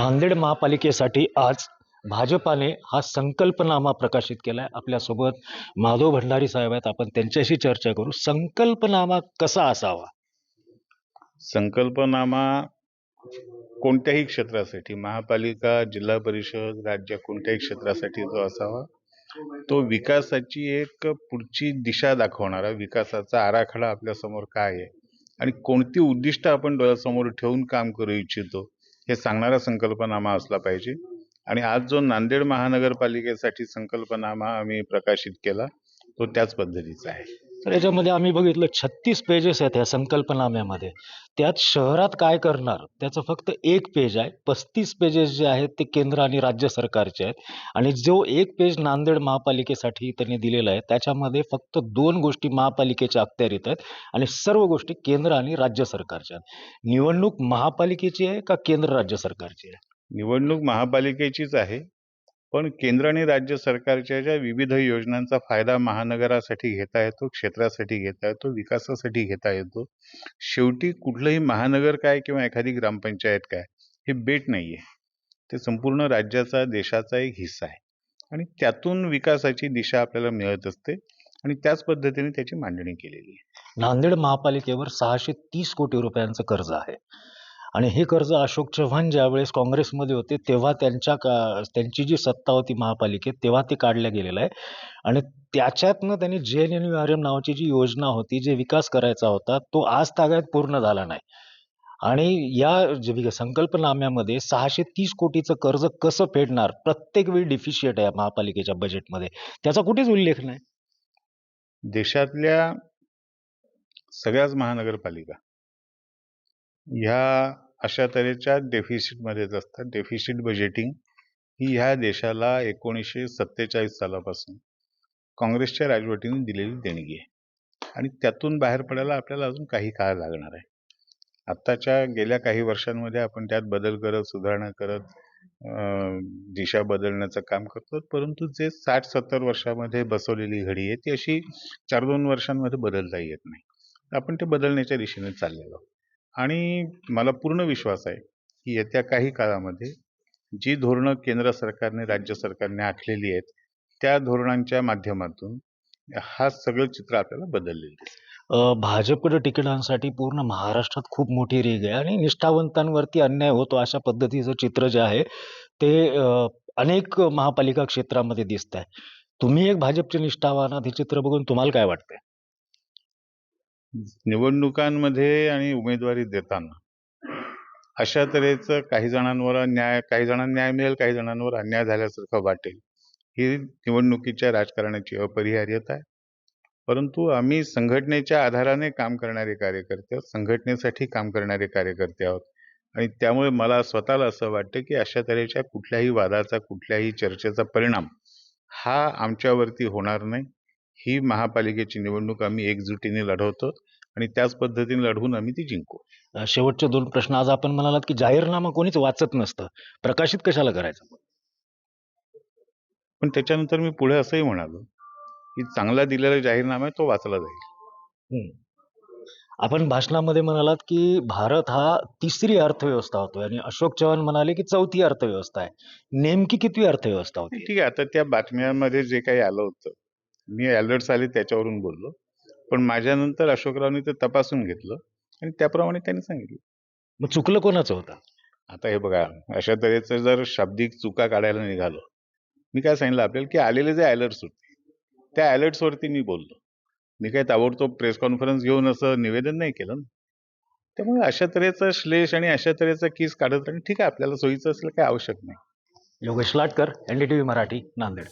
नांदेड महापालिकेसाठी आज भाजपाने हा संकल्पनामा प्रकाशित केला आहे आपल्यासोबत माधव भंडारी साहेब आहेत. आपण त्यांच्याशी चर्चा करू. संकल्पनामा कसा असावा? संकल्पनामा कोणत्याही क्षेत्रासाठी महापालिका जिल्हा परिषद राज्य कोणत्याही क्षेत्रासाठी जो असावा तो विकासाची एक पुढची दिशा दाखवणारा विकासाचा आराखडा आपल्यासमोर काय आहे आणि कोणती उद्दिष्ट आपण डोळ्यासमोर ठेवून काम करू इच्छितो हे सांगणारा संकल्पनामा असला पाहिजे. आणि आज जो नांदेड महानगरपालिकेसाठी संकल्पनामा आम्ही प्रकाशित केला तो त्याच पद्धतीचा आहे. तर याच्यामध्ये आम्ही बघितलं छत्तीस पेजेस आहेत ह्या संकल्पनाम्यामध्ये. त्यात शहरात काय करणार? त्याचं फक्त एक पेज आहे. पस्तीस पेजेस जे आहेत ते केंद्र आणि राज्य सरकारचे आहेत. आणि जो एक पेज नांदेड महापालिकेसाठी त्यांनी दिलेला आहे त्याच्यामध्ये फक्त दोन गोष्टी महापालिकेच्या अखत्यारीत आहेत आणि सर्व गोष्टी केंद्र आणि राज्य सरकारच्या आहेत. निवडणूक महापालिकेची आहे का केंद्र राज्य सरकारची आहे? निवडणूक महापालिकेचीच आहे. पण केंद्र आणि राज्य सरकारच्या ज्या विविध योजनांचा फायदा महानगरासाठी घेता येतो क्षेत्रासाठी घेता येतो विकासासाठी घेता येतो शेवटी कुठलंही महानगर काय किंवा एखादी ग्रामपंचायत काय हे बेट नाही आहे ते संपूर्ण राज्याचा देशाचा एक हिस्सा आहे. आणि त्यातून विकासाची दिशा आपल्याला मिळत असते आणि त्याच पद्धतीने त्याची मांडणी केलेली आहे. नांदेड महापालिकेवर सहाशे तीस कोटी रुपयांचं कर्ज आहे. आणि हे कर्ज अशोक चव्हाण ज्यावेळेस काँग्रेसमध्ये होते तेव्हा त्यांच्या का त्यांची जी सत्ता होती महापालिकेत तेव्हा ते काढल्या गेलेलं आहे. आणि त्याच्यातनं त्यांनी जे N N U R M नावाची जी योजना होती जे विकास करायचा होता तो आज तागायत पूर्ण झाला नाही. आणि या संकल्पनाम्यामध्ये सहाशे तीस कोटीचं कर्ज कसं फेडणार प्रत्येक वेळी डिफिशिएट आहे महापालिकेच्या बजेटमध्ये त्याचा कुठेच उल्लेख नाही. देशातल्या सगळ्याच महानगरपालिका ह्या अशा तऱ्हेच्या डेफिसिटमध्येच असतात. डेफिसिट बजेटिंग ही ह्या देशाला एकोणीसशे सत्तेचाळीस सालापासून काँग्रेसच्या राजवटीने दिलेली देणगी आहे. आणि त्यातून बाहेर पडायला आपल्याला अजून काही काळ लागणार आहे. आत्ताच्या गेल्या काही वर्षांमध्ये आपण त्यात बदल करत सुधारणा करत दिशा बदलण्याचं काम करतो. परंतु जे साठ सत्तर वर्षामध्ये बसवलेली घडी आहे ती अशी चार दोन वर्षांमध्ये बदलता येत नाही. आपण ते बदलण्याच्या दिशेने चाललेलो आहोत. आणि मला पूर्ण विश्वास आहे की येत्या काही काळामध्ये जी धोरणं केंद्र सरकारने राज्य सरकारने आखलेली आहेत त्या धोरणांच्या माध्यमातून हा सगळं चित्र आपल्याला बदललेलं दिसेल. भाजपकडे तिकिटांसाठी पूर्ण महाराष्ट्रात खूप मोठी रीग आहे आणि निष्ठावंतांवरती अन्याय होतो अशा पद्धतीचं चित्र जे आहे ते अनेक महापालिका क्षेत्रामध्ये दिसत आहे तुम्ही एक भाजपचे निष्ठावान हे चित्र बघून तुम्हाला काय वाटतंय? निवडणुकांमध्ये आणि उमेदवारी देताना अशा तऱ्हेचं काही जणांवर न्याय काही जणांना न्याय मिळेल काही जणांवर अन्याय झाल्यासारखं वाटेल ही निवडणुकीच्या राजकारणाची अपरिहार्यता आहे. परंतु आम्ही संघटनेच्या आधाराने काम करणारे कार्यकर्ते आहोत संघटनेसाठी काम करणारे कार्यकर्ते आहोत. आणि त्यामुळे मला स्वतःला असं वाटतं की अशा तऱ्हेच्या कुठल्याही वादाचा कुठल्याही चर्चेचा परिणाम हा आमच्यावरती होणार नाही. ही महापालिकेची निवडणूक आम्ही एकजुटीने लढवतो आणि त्याच पद्धतीने लढवून आम्ही ती जिंकू. शेवटचे दोन प्रश्न आज आपण म्हणालात की जाहीरनामा कोणीच वाचत नसतं. प्रकाशित कशाला करायचं? पण त्याच्यानंतर मी पुढे असंही म्हणालो की चांगला दिलेला जाहीरनामा आहे तो वाचला जाईल. आपण भाषणामध्ये म्हणालात की भारत हा तिसरी अर्थव्यवस्था होतोय आणि अशोक चव्हाण म्हणाले की चौथी अर्थव्यवस्था आहे. नेमकी कितवी अर्थव्यवस्था होती? ठीक आहे आता त्या बातम्यांमध्ये जे काही आलं होतं मी अलर्ट्स आले त्याच्यावरून बोललो. पण माझ्यानंतर अशोकरावनी ते तपासून घेतलं आणि त्याप्रमाणे त्यांनी सांगितलं. मग चुकलं कोणाचं होतं? आता हे बघा अशा तऱ्हेचं जर शाब्दिक चुका काढायला निघालो मी काय सांगितलं आपल्याला की आलेले जे अलर्ट्स होते त्या अलर्ट्सवरती मी बोललो. मी काय ताबडतोब प्रेस कॉन्फरन्स घेऊन असं निवेदन नाही केलं ना. त्यामुळे अशा तऱ्हेचं श्लेष आणि अशा तऱ्हेचा केस काढत राहणं ठीक आहे आपल्याला सोयीचं असलं काही आवश्यक नाही. योगेश लाटकर एनडीटीव्ही मराठी नांदेड.